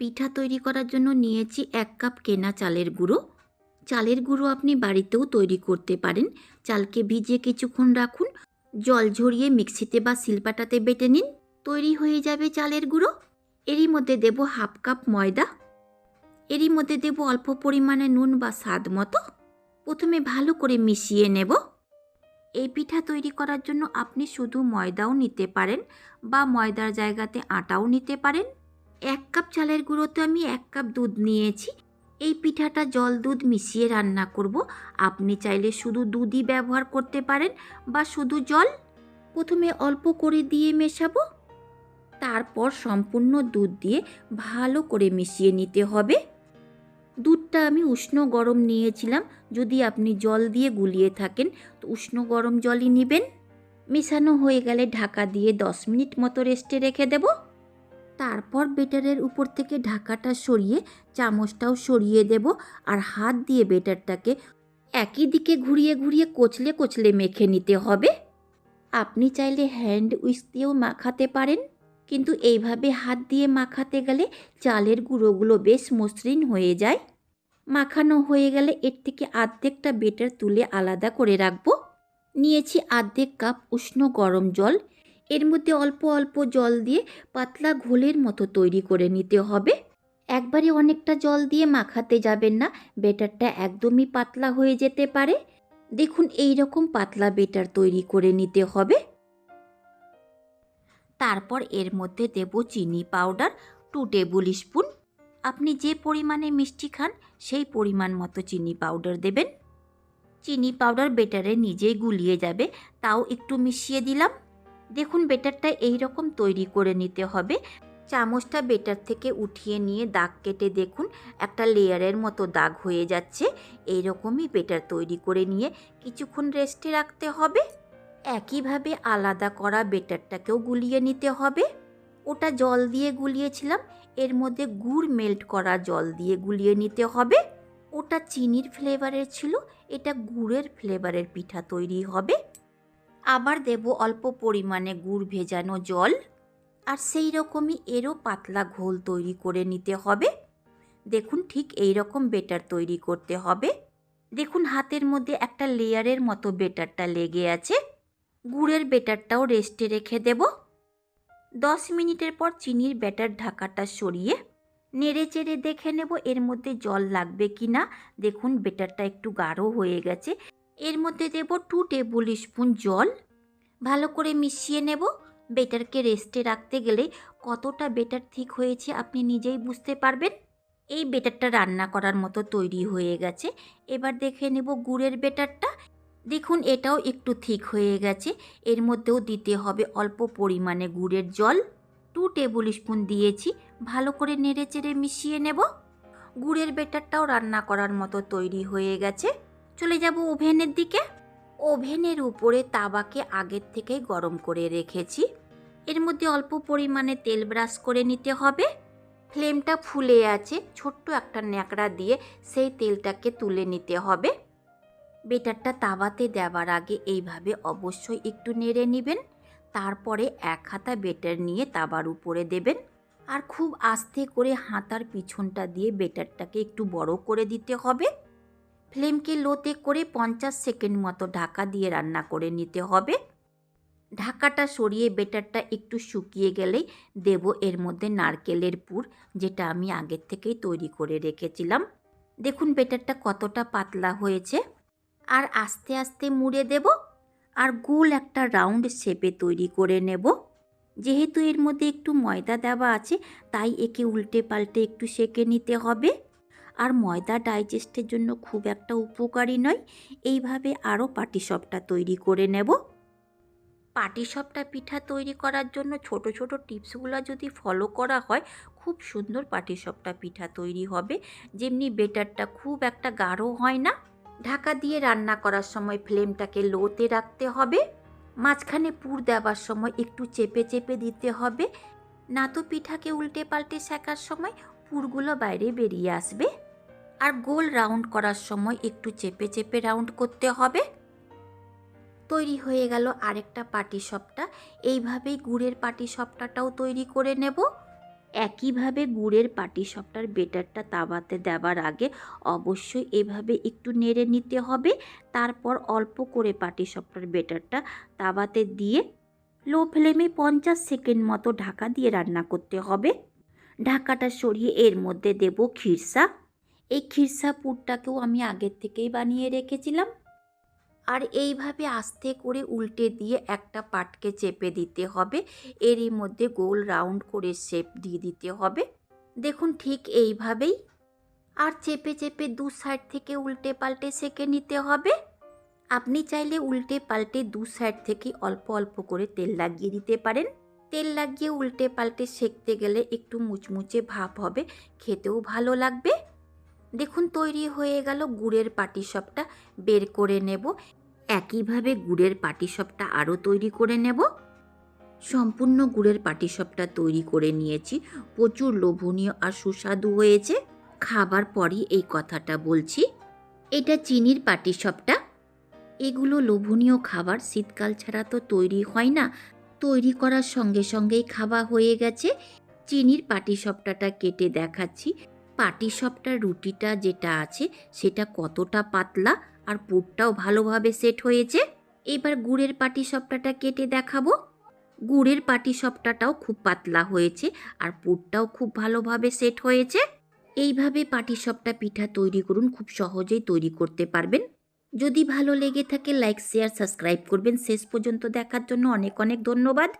পিঠা তৈরি করার জন্য নিয়েছি এক কাপ কেনা চালের গুঁড়ো। চালের গুঁড়ো আপনি বাড়িতেও তৈরি করতে পারেন। চালকে ভিজিয়ে কিছুক্ষণ রাখুন। জল ঝরিয়ে মিক্সিতে বা শিলপাটাতে বেটে নিন। তৈরি হয়ে যাবে চালের গুঁড়ো। এরই মধ্যে দেব হাফ কাপ ময়দা। এরই মধ্যে দেব অল্প পরিমাণে নুন বা স্বাদ মতো। প্রথমে ভালো করে মিশিয়ে নেব। এই পিঠা তৈরি করার জন্য আপনি শুধু ময়দাও নিতে পারেন বা ময়দার জায়গাতে আটাও নিতে পারেন। এক কাপ চালের গুঁড়োতে আমি এক কাপ দুধ নিয়েছি। এই পিঠাটা জল দুধ মিশিয়ে রান্না করব। আপনি চাইলে শুধু দুধই ব্যবহার করতে পারেন বা শুধু জল। প্রথমে অল্প করে দিয়ে মেশাবো। তারপর সম্পূর্ণ দুধ দিয়ে ভালো করে মিশিয়ে নিতে হবে। দুধটা আমি উষ্ণ গরম নিয়েছিলাম। যদি আপনি জল দিয়ে গুলিয়ে থাকেন, তো উষ্ণ গরম জলই নেবেন। মেশানো হয়ে গেলে ঢাকা দিয়ে দশ মিনিট মতো রেস্টে রেখে দেব। তারপর বেটারের উপর থেকে ঢাকাটা সরিয়ে চামচটাও সরিয়ে দেব আর হাত দিয়ে বেটারটাকে একই দিকে ঘুরিয়ে ঘুরিয়ে কচলে কচলে মেখে নিতে হবে। আপনি চাইলে হ্যান্ড উইস্ক দিয়েও মাখাতে পারেন, কিন্তু এইভাবে হাত দিয়ে মাখাতে গেলে চালের গুঁড়োগুলো বেশ মসৃণ হয়ে যায়। মাখানো হয়ে গেলে এর থেকে আর্ধেকটা বেটার তুলে আলাদা করে রাখব। নিয়েছি আর্ধেক কাপ উষ্ণ গরম জল এর মধ্যে অল্প অল্প জল দিয়ে পাতলা ঘোলের মতো তৈরি করে নিতে হবে। একবারে অনেকটা জল দিয়ে মাখাতে যাবেন না বেটারটা একদমই পাতলা হয়ে যেতে পারে। দেখুন এই রকম পাতলা বেটার তৈরি করে নিতে হবে। তারপর এর মধ্যে দেব চিনি পাউডার টু টেবিল স্পুন আপনি যে পরিমাণে মিষ্টি খান, সেই পরিমাণ মতো চিনি পাউডার দেবেন। চিনি পাউডার বেটারে নিজেই গুলিয়ে যাবে, তাও একটু মিশিয়ে দিলাম। দেখুন বেটারটা এই রকম তৈরি করে নিতে হবে। চামচটা বেটার থেকে উঠিয়ে নিয়ে দাগ কেটে দেখুন, একটা লেয়ারের মতো দাগ হয়ে যাচ্ছে। এই রকমই বেটার তৈরি করে নিয়ে কিছুক্ষণ রেস্টে রাখতে হবে। একইভাবে আলাদা করা বেটারটাকেও গুলিয়ে নিতে হবে। ওটা জল দিয়ে গুলিয়েছিলাম, এর মধ্যে গুড় মেল্ট করা জল দিয়ে গুলিয়ে নিতে হবে। ওটা চিনির ফ্লেভারের ছিল, এটা গুড়ের ফ্লেভারের পিঠা তৈরি হবে। আবার দেব অল্প পরিমাণে গুড় ভেজানো জল। আর সেই রকমই এরও পাতলা ঘোল তৈরি করে নিতে হবে। দেখুন ঠিক এই রকম বেটার তৈরি করতে হবে। দেখুন হাতের মধ্যে একটা লেয়ারের মতো বেটারটা লেগে আছে। গুড়ের বেটারটাও রেস্টে রেখে দেব। দশ মিনিটের পর চিনির ব্যাটার ঢাকাটা সরিয়ে নেড়ে চেড়ে দেখে নেব এর মধ্যে জল লাগবে কি না দেখুন বেটারটা একটু গাঢ় হয়ে গেছে। এর মধ্যে দেব টু টেবিল স্পুন জল। ভালো করে মিশিয়ে নেব। বেটারকে রেস্টে রাখতে গেলে কতটা বেটার ঠিক হয়েছে আপনি নিজেই বুঝতে পারবেন। এই বেটারটা রান্না করার মতো তৈরি হয়ে গেছে। এবার দেখে নেব গুড়ের বেটারটা। দেখুন, এটাও একটু ঠিক হয়ে গেছে। এর মধ্যেও দিতে হবে অল্প পরিমাণে গুড়ের জল। টু টেবিল স্পুন দিয়েছি। ভালো করে নেড়ে চেড়ে মিশিয়ে নেব। গুড়ের বেটারটাও রান্না করার মতো তৈরি হয়ে গেছে। চলে যাব ওভেনের দিকে? ওভেনের উপরে তাওয়াকে আগের থেকেই গরম করে রেখেছি। এর মধ্যে অল্প পরিমাণে তেল ব্রাশ করে নিতে হবে। ফ্লেমটা ফুলে আছে, ছোট্ট একটা ন্যাকড়া দিয়ে সেই তেলটাকে তুলে নিতে হবে। বেটারটা তাওয়াতে দেওয়ার আগে এইভাবে অবশ্যই একটু নেড়ে নেবেন। তারপরে এক হাতা বেটার নিয়ে তাওয়ার উপরে দেবেন। আর খুব আস্তে করে হাতার পিছনটা দিয়ে বেটারটাকে একটু বড় করে দিতে হবে। ফ্লেমকে লোতে করে পঞ্চাশ সেকেন্ড মতো ঢাকা দিয়ে রান্না করে নিতে হবে। ঢাকাটা সরিয়ে বেটারটা একটু শুকিয়ে গেলেই দেব এর মধ্যে নারকেলের পুর, যেটা আমি আগের থেকেই তৈরি করে রেখেছিলাম। দেখুন বেটারটা কতটা পাতলা হয়েছে। আর আস্তে আস্তে মুড়ে দেব আর গোল একটা রাউন্ড শেপে তৈরি করে নেব। যেহেতু এর মধ্যে একটু ময়দা দেওয়া আছে, তাই একে উল্টে পাল্টে একটু সেকে নিতে হবে। আর ময়দা ডাইজেস্টের জন্য খুব একটা উপকারী নয়। এইভাবে আরও পাটিসপটা তৈরি করে নেব। পাটিসপটা পিঠা তৈরি করার জন্য ছোট ছোট টিপসগুলো যদি ফলো করা হয়, খুব সুন্দর পাটিসপটা পিঠা তৈরি হবে। যেমনি বেটারটা খুব একটা গাঢ় হয় না। ঢাকা দিয়ে রান্না করার সময় ফ্লেমটাকে লোতে রাখতে হবে। মাঝখানে পুর দেওয়ার সময় একটু চেপে চেপে দিতে হবে। না তো পিঠাকে উল্টে পাল্টে শেখার সময় পুরগুলো বাইরে বেরিয়ে আসবে। আর গোল রাউন্ড করার সময় একটু চেপে চেপে রাউন্ড করতে হবে। তৈরি হয়ে গেল আরেকটা পাটি সপটা এইভাবেই গুড়ের পাটি সপটাটাও তৈরি করে নেব। একইভাবে গুড়ের পাটিসাপটার বেটারটা তাওয়াতে দেওয়ার আগে অবশ্যই এভাবে একটু নেড়ে নিতে হবে। তারপর অল্প করে পাটিসাপটার বেটারটা তাওয়াতে দিয়ে লো ফ্লেমে পঞ্চাশ সেকেন্ড মতো ঢাকা দিয়ে রান্না করতে হবে। ঢাকাটা সরিয়ে এর মধ্যে দেব খিরসা। এই খিরসা পুরটাকেও আমি আগের থেকেই বানিয়ে রেখেছিলাম। আর এইভাবে আস্তে করে উল্টে দিয়ে একটা পাটকে চেপে দিতে হবে। এরই মধ্যে গোল রাউন্ড করে শেপ দিয়ে দিতে হবে। দেখুন ঠিক এইভাবেই। আর চেপে চেপে দু সাইড থেকে উল্টে পাল্টে সেঁকে নিতে হবে। আপনি চাইলে উল্টে পাল্টে দু সাইড থেকে অল্প অল্প করে তেল লাগিয়ে দিতে পারেন। তেল লাগিয়ে উল্টে পাল্টে সেঁকতে গেলে একটু মুচমুচে ভাব হবে। খেতেও ভালো লাগবে। দেখুন তৈরি হয়ে গেল গুড়ের পাটিসাপটা বের করে নেব। একইভাবে গুড়ের পাটিসাপটা আরও তৈরি করে নেব। সম্পূর্ণ গুড়ের পাটিসাপটা তৈরি করে নিয়েছি। প্রচুর লোভনীয় আর সুস্বাদু হয়েছে। খাবার পরই এই কথাটা বলছি। এটা চিনির পাটিসাপটা এগুলো লোভনীয় খাবার, শীতকাল ছাড়া তো তৈরি হয় না। তৈরি করার সঙ্গে সঙ্গেই খাওয়া হয়ে গেছে। চিনির পাটিসাপটাটা কেটে দেখাচ্ছি। পাটিসাপটার রুটিটা যেটা আছে, সেটা কতটা পাতলা আর পুরটাও ভালোভাবে সেট হয়েছে। এবার গুড়ের পাটিসাপটাটা কেটে দেখাবো। গুড়ের পাটিসাপটাটাও খুব পাতলা হয়েছে আর পুরটাও খুব ভালোভাবে সেট হয়েছে। এইভাবে পাটিসাপটা পিঠা তৈরি করুন, খুব সহজেই তৈরি করতে পারবেন। যদি ভালো লেগে থাকে লাইক শেয়ার সাবস্ক্রাইব করবেন। শেষ পর্যন্ত দেখার জন্য অনেক অনেক ধন্যবাদ।